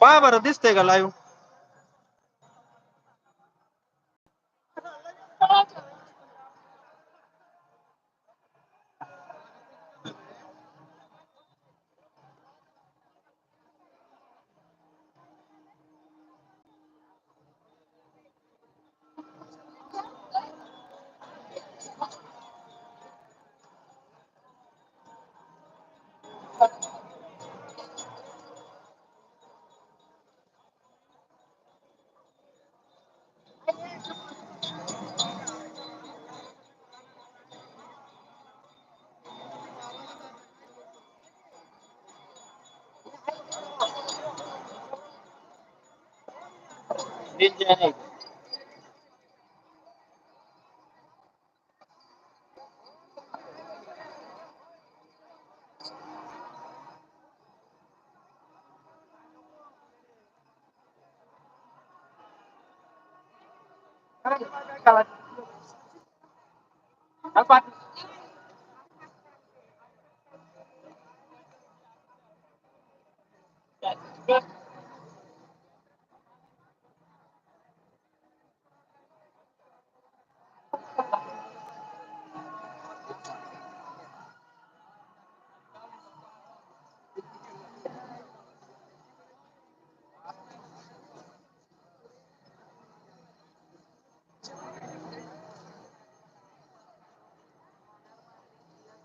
पहा बरं दिसतंय का लाईव्ह 全然ない。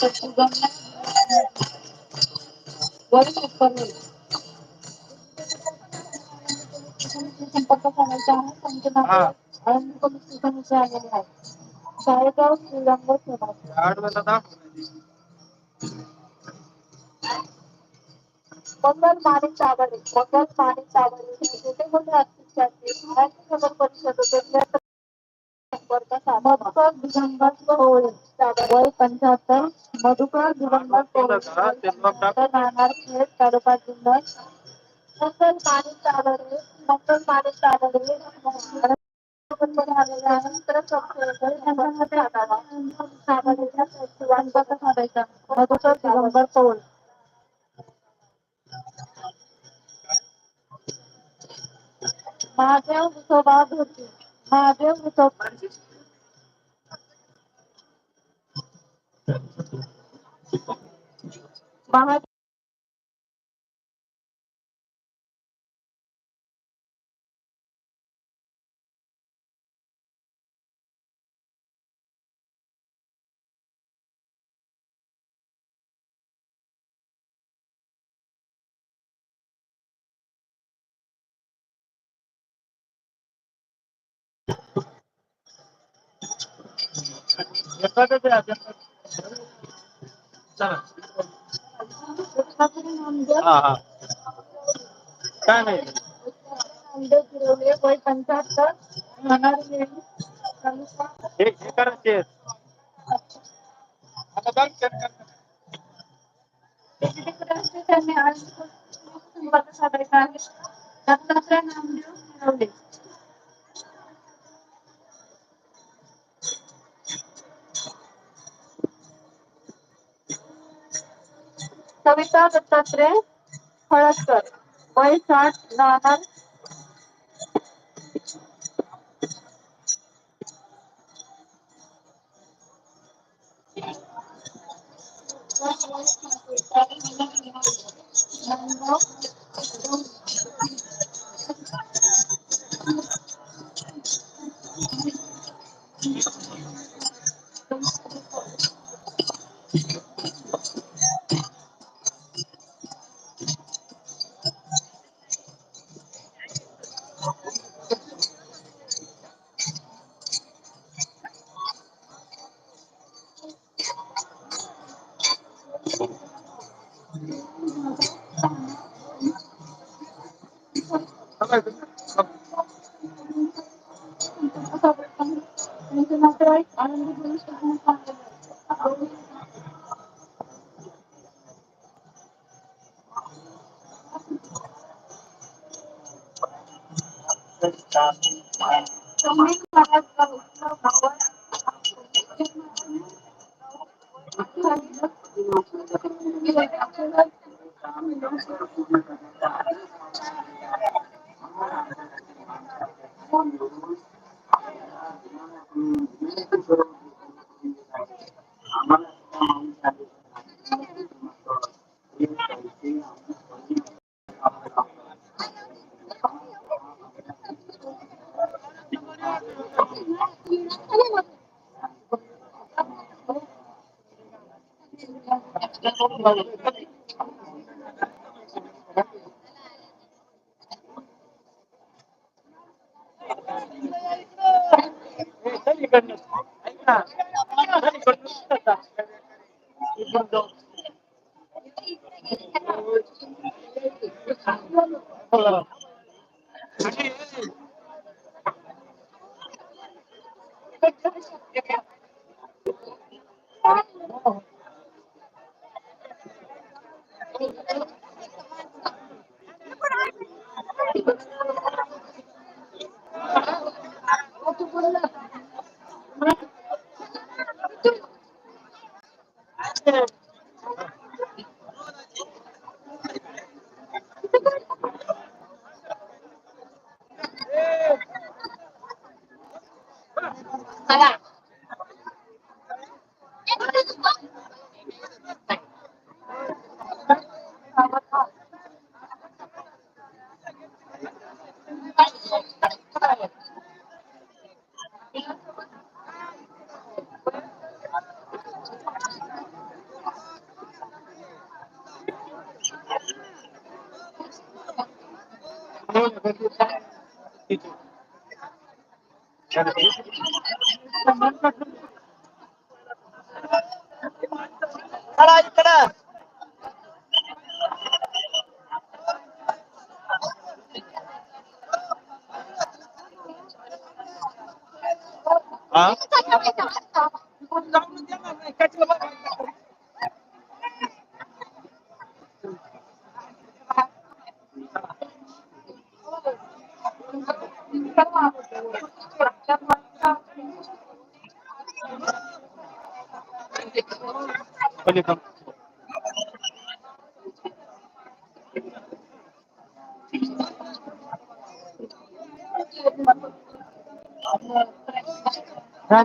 का संपर्क साधायचा आहे हा पंचनामे आळंदी पोलीस स्टेशन येथे आलेले आहे. शाळेगाव श्रीरामपूर शहरात मंगल माने चावडे मंगल माने चावडे हे छोटे मोठे हत्तीचे महाराष्ट्र नगर परिषद मधुकर दिगंबर कोहळे वय पंच्याहत्तर मधुकर राहणार खेड तालुका जुन्नर मंगल माने चावडे मंगल माने Chavde Madhukar Vithoba Bhosle Ah, Deus me tocou. पंचाहत्तर हे करायचे आता बघ त्यांनी आज साधायचा आहे दत्तात्रय नामदेव फिरवले कविता दत्तात्रय हळदकर वय साठ राहणार Hindi po yung Ah? Ah? Ah? Ah? Ah? যেতাম হ্যাঁ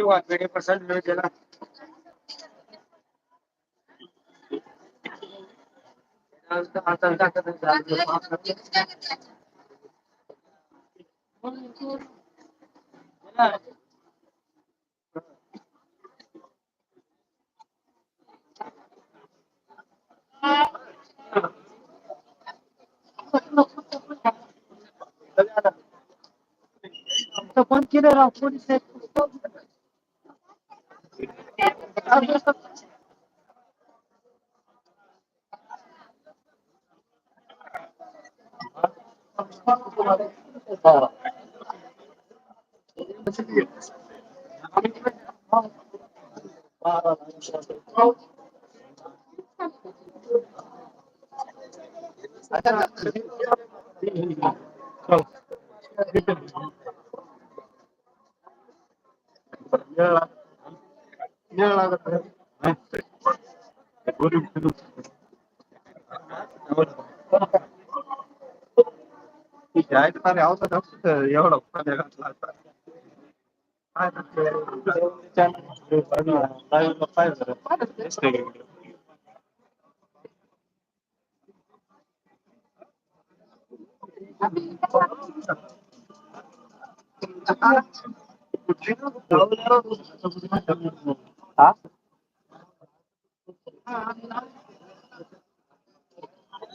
पलीकडं. किंवा ट्वेंटी पर्सेंट मिळ गेला फ़ोन Gracias. ಈಗ ಆಯ್ತು ನಾನು ಯಾವ ತರ ಹೇಳು ಹಾ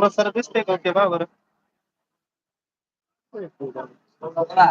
थोडं सर दिसतंय का ते बरोबर चला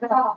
Hold on.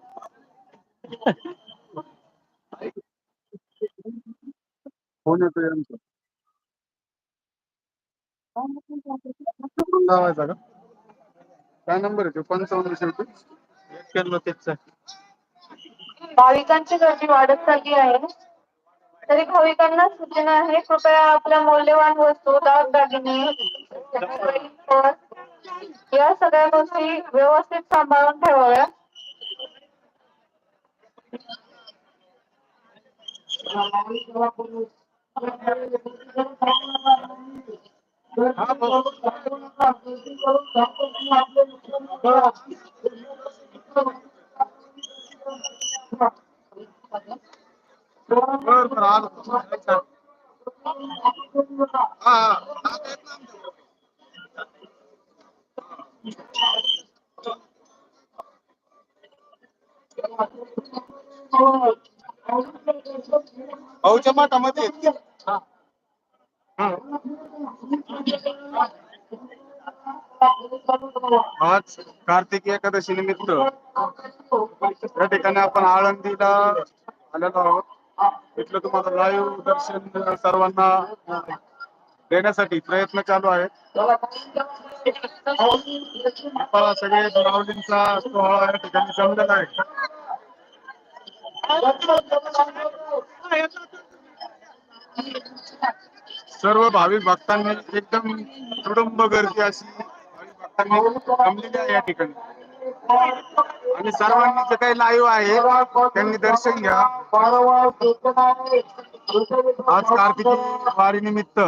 फ़ोन येतो यांचा लावायचा का? काय नंबर आहे तो? पंचावन्न शेवटी एक्क्याण्णव तेच भाविकांची गर्दी वाढत चालली आहे. तरी भाविकांना सूचना आहे कृपया आपल्या मौल्यवान वस्तू दागदागिने या सगळ्या गोष्टी व्यवस्थित सांभाळून ठेवाव्या. हा Oh, भाऊच्या मठामध्ये आज कार्तिक एकादशी निमित्त या ठिकाणी आपण आळंदीला आलेलो आहोत. इथलं तुम्हाला लाईव्ह दर्शन सर्वांना देण्यासाठी प्रयत्न चालू आहेत. सगळे सोहळा या ठिकाणी जमलेला आहे. सर्व भाविक भक्तांनी एकदम कुटुंब गर्दी अशी भाविक भक्तांनी जमलेली आहे या ठिकाणी. आणि सर्वांनी जे काही लाईव्ह आहे त्यांनी दर्शन घ्या. आज कार्तिकी वारी निमित्त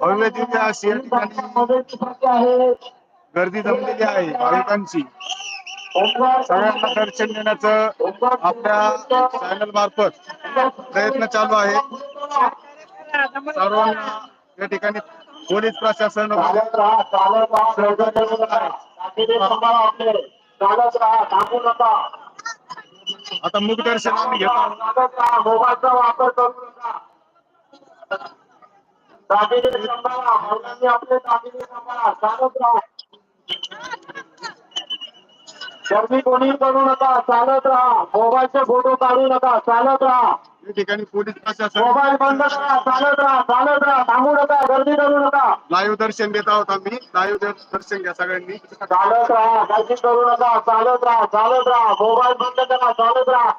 भव्य दिव्य अशी या ठिकाणी गर्दी जमलेली आहे भाविकांची. सगळ्यांना दर्शन देण्याचं आपल्या चॅनल मार्फत प्रयत्न चालू आहे. सर्वांना या ठिकाणी पोलीस प्रशासन आता मुख दर्शन आम्ही घेतो. मोबाईलचा वापर करू नका दागिने सांभाळा आपले दागिने सांभाळा चालत राहा गर्दी कोणी करू नका चालत राहा. मोबाईलचे फोटो काढू नका चालत राहा. या ठिकाणी पोलीस प्रशासन मोबाईल बंद करा चालत राहा चालत राहा. थांबू नका गर्दी करू नका. लाईव्ह दर्शन देत आहोत आम्ही. लाईव्ह दर्शन घ्या सगळ्यांनी. चालत राहा गर्दी करू नका चालत राहा चालत राहा. मोबाईल बंद करा चालत राहा.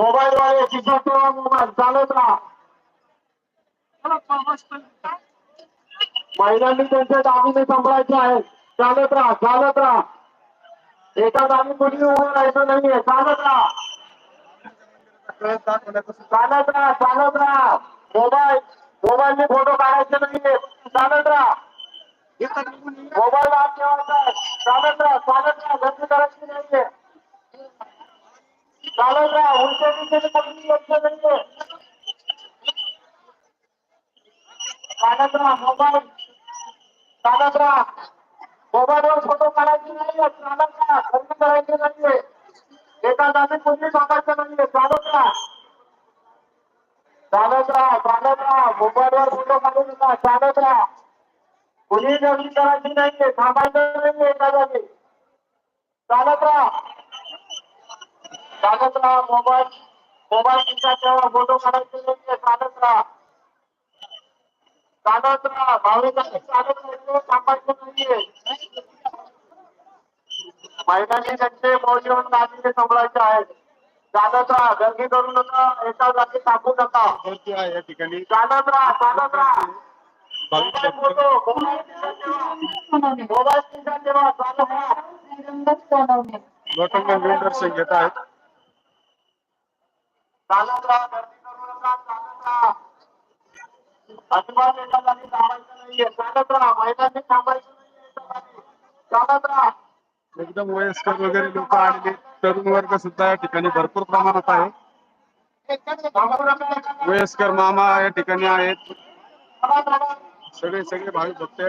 मोबाईल वाले खिशात ठेवा मोबाईल चालत राहा. महिलांनी त्यांचे दागिने सांभाळायचे आहेत. चालत राहा चालत राहा. एका जागी कुणी उभं राहायचं नाहीये चालत राहा चालत राहा चालत राहा मोबाईल मोबाईलने फ़ोटो काढायचे नाहीये चालत राहा मोबाईल हात ठेवायचा. चालत राहा चालत राहा गर्दी करायची नाहीये चालत राहा उलटे दिशेने कोणी योग्य नाहीये चालत राहा मोबाईल चालत राहा গোবাদন ছোট কারাইকে নিয়ে চালকরা অন্য কারাইকে নিয়ে এটা দাবি করছে চালককে নিয়ে চালকরা চালকরা চালকরা গোবাদন ছোট কারাইকা চালকরা পুলিশ অন্য কারাইকে নিয়ে সামান্য নিয়ে এটা দাবি চালকরা চালকরা মোবাইল মোবাইল কিনা চাওয়া ফটো কারাইকে নিয়ে চালকরা चालत राहायचं थांबायचं नाहीये. महिलांनी त्यांचे मौल्यवान दागिने सांभाळायचे आहेत. चालत गर्दी करू नका एका जागी थांबू नका. या ठिकाणी. चालत राहा चालत राहा लोकांना वेळ दर्शन घेत आहेत. चालत राहा गर्दी करू नका चालत राहा एकदम वयस्कर वगैरे लोक आलेले तरुण वर्ग ठिकाणी भरपूर एका जागी. वयस्कर मामा. सगळे सगळे भाविक भक्त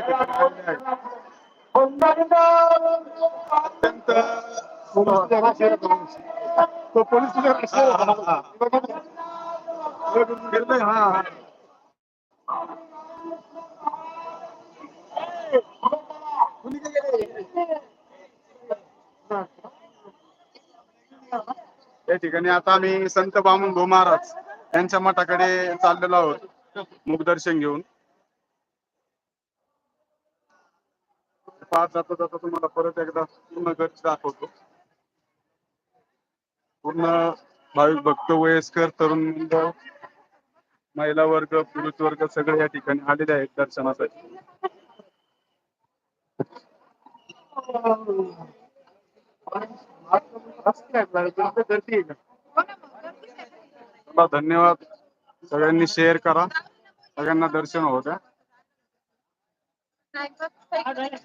तो पोलीस हा हा. या ठिकाणी आता आम्ही संत बामन भो महाराज यांच्या मठाकडे चाललेलो आहोत. मुखदर्शन घेऊन. पाच जाता जाता तुम्हाला परत एकदा पूर्ण गर्दी दाखवतो. पूर्ण भाविक भक्त वयस्कर तरुण महिला वर्ग पुरुष वर्ग सगळे या ठिकाणी आलेले आहेत दर्शनासाठी. चला, धन्यवाद सगळ्यांनी शेअर करा सगळ्यांना दर्शन होऊ द्या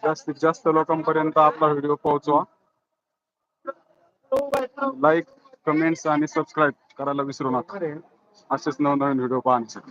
जास्तीत जास्त लोकांपर्यंत आपला व्हिडिओ पोहोचवा लाईक कमेंट्स आणि सबस्क्राईब करायला विसरू नका असेच नवनवीन व्हिडिओ पाहण्यासाठी